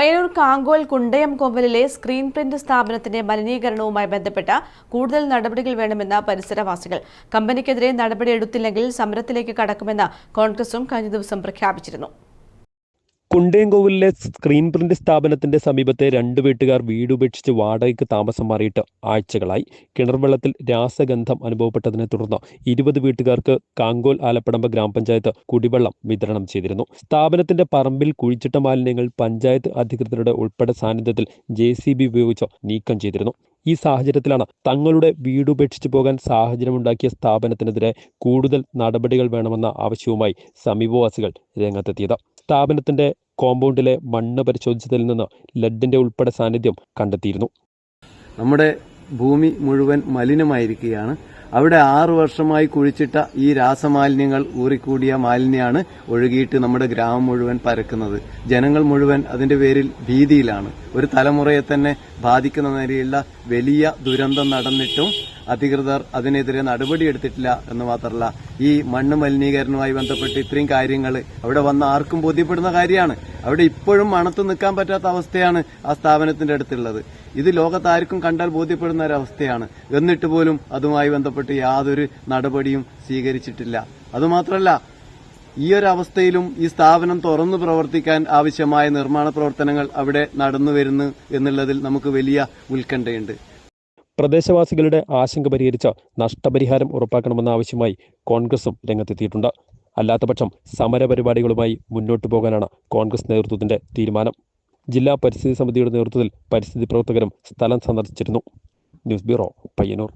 പയ്യന്നൂർ കാങ്കോൽ കുണ്ടയം കൊമ്പലിലെ screen print സ്ഥാപനത്തിന്റെ മലിനീകരണവുമായി ബന്ധപ്പെട്ട കൂടുതൽ നടപടികൾ വേണമെന്ന പരിസരവാസികൾ. കമ്പനിക്കെതിരെ നടപടിയെടുത്തില്ലെങ്കിൽ സമരത്തിലേക്ക് കടക്കുമെന്ന് കോൺഗ്രസും കഴിഞ്ഞ ദിവസം പ്രഖ്യാപിച്ചിരുന്നു. കുണ്ടേങ്കോവിലെ സ്ക്രീൻ പ്രിന്റ് സ്ഥാപനത്തിന്റെ സമീപത്തെ രണ്ട് വീട്ടുകാർ വീടുപേക്ഷിച്ച് വാടകയ്ക്ക് താമസം മാറിയിട്ട് ആഴ്ചകളായി. കിണർവെള്ളത്തിൽ രാസഗന്ധം അനുഭവപ്പെട്ടതിനെ തുടർന്ന് ഇരുപത് വീട്ടുകാർക്ക് കാങ്കോൽ ആലപ്പടമ്പ് ഗ്രാമപഞ്ചായത്ത് കുടിവെള്ളം വിതരണം ചെയ്തിരുന്നു. സ്ഥാപനത്തിന്റെ പറമ്പിൽ കുഴിച്ചിട്ട മാലിന്യങ്ങൾ പഞ്ചായത്ത് അധികൃതരുടെ ഉൾപ്പെടെ സാന്നിധ്യത്തിൽ ജെ സി ബി ഉപയോഗിച്ച് നീക്കം ചെയ്തിരുന്നു. ഈ സാഹചര്യത്തിലാണ് തങ്ങളുടെ വീടുപേക്ഷിച്ചു പോകാൻ സാഹചര്യമുണ്ടാക്കിയ സ്ഥാപനത്തിനെതിരെ കൂടുതൽ നടപടികൾ വേണമെന്ന ആവശ്യവുമായി സമീപവാസികൾ രംഗത്തെത്തിയത്. സ്ഥാപനത്തിന്റെ കോമ്പൗണ്ടിലെ മണ്ണ് പരിശോധിച്ചതിൽ നിന്ന് ലഡിന്റെ ഉൾപ്പെടെ സാന്നിധ്യം കണ്ടെത്തിയിരുന്നു. നമ്മുടെ ഭൂമി മുഴുവൻ മലിനമായിരിക്കുകയാണ്. അവിടെ ആറു വർഷമായി കുഴിച്ചിട്ട ഈ രാസമാലിന്യങ്ങൾ ഊറിക്കൂടിയ മാലിന്യമാണ് ഒഴുകിയിട്ട് നമ്മുടെ ഗ്രാമം മുഴുവൻ പരക്കുന്നത്. ജനങ്ങൾ മുഴുവൻ അതിന്റെ പേരിൽ ഭീതിയിലാണ്. ഒരു തലമുറയെ തന്നെ ബാധിക്കുന്ന നിലയിലുള്ള വലിയ ദുരന്തം നടന്നിട്ടും അധികൃതർ അതിനെതിരെ നടപടിയെടുത്തിട്ടില്ല എന്ന് മാത്രമല്ല ഈ മണ്ണ് മലിനീകരണവുമായി ബന്ധപ്പെട്ട് ഇത്രയും കാര്യങ്ങൾ അവിടെ വന്ന ആർക്കും ബോധ്യപ്പെടുന്ന കാര്യമാണ്. അവിടെ ഇപ്പോഴും മണത്ത് നിൽക്കാൻ പറ്റാത്ത അവസ്ഥയാണ് ആ സ്ഥാപനത്തിന്റെ അടുത്തുള്ളത്. ഇത് ലോകത്താർക്കും കണ്ടാൽ ബോധ്യപ്പെടുന്ന ഒരവസ്ഥയാണ് എന്നിട്ട് പോലും അതുമായി ബന്ധപ്പെട്ട് യാതൊരു നടപടിയും സ്വീകരിച്ചിട്ടില്ല. അതുമാത്രമല്ല ഈ ഒരു അവസ്ഥയിലും ഈ സ്ഥാപനം തുറന്നു പ്രവർത്തിക്കാൻ ആവശ്യമായ നിർമ്മാണ പ്രവർത്തനങ്ങൾ അവിടെ നടന്നു വരുന്നു എന്നുള്ളതിൽ നമുക്ക് വലിയ ഉത്കണ്ഠയുണ്ട്. പ്രദേശവാസികളുടെ ആശങ്ക പരിഹരിച്ച് നഷ്ടപരിഹാരം ഉറപ്പാക്കണമെന്ന ആവശ്യമായി കോൺഗ്രസും രംഗത്തെത്തിയിട്ടുണ്ട്. അല്ലാത്തപക്ഷം സമരപരിപാടികളുമായി മുന്നോട്ടു പോകാനാണ് കോൺഗ്രസ് നേതൃത്വത്തിന്റെ തീരുമാനം. ജില്ലാ പരിസ്ഥിതി സമിതിയുടെ നേതൃത്വത്തിൽ പരിസ്ഥിതി പ്രവർത്തകരും സ്ഥലം സന്ദർശിച്ചിരുന്നു. News bureau Payyanur.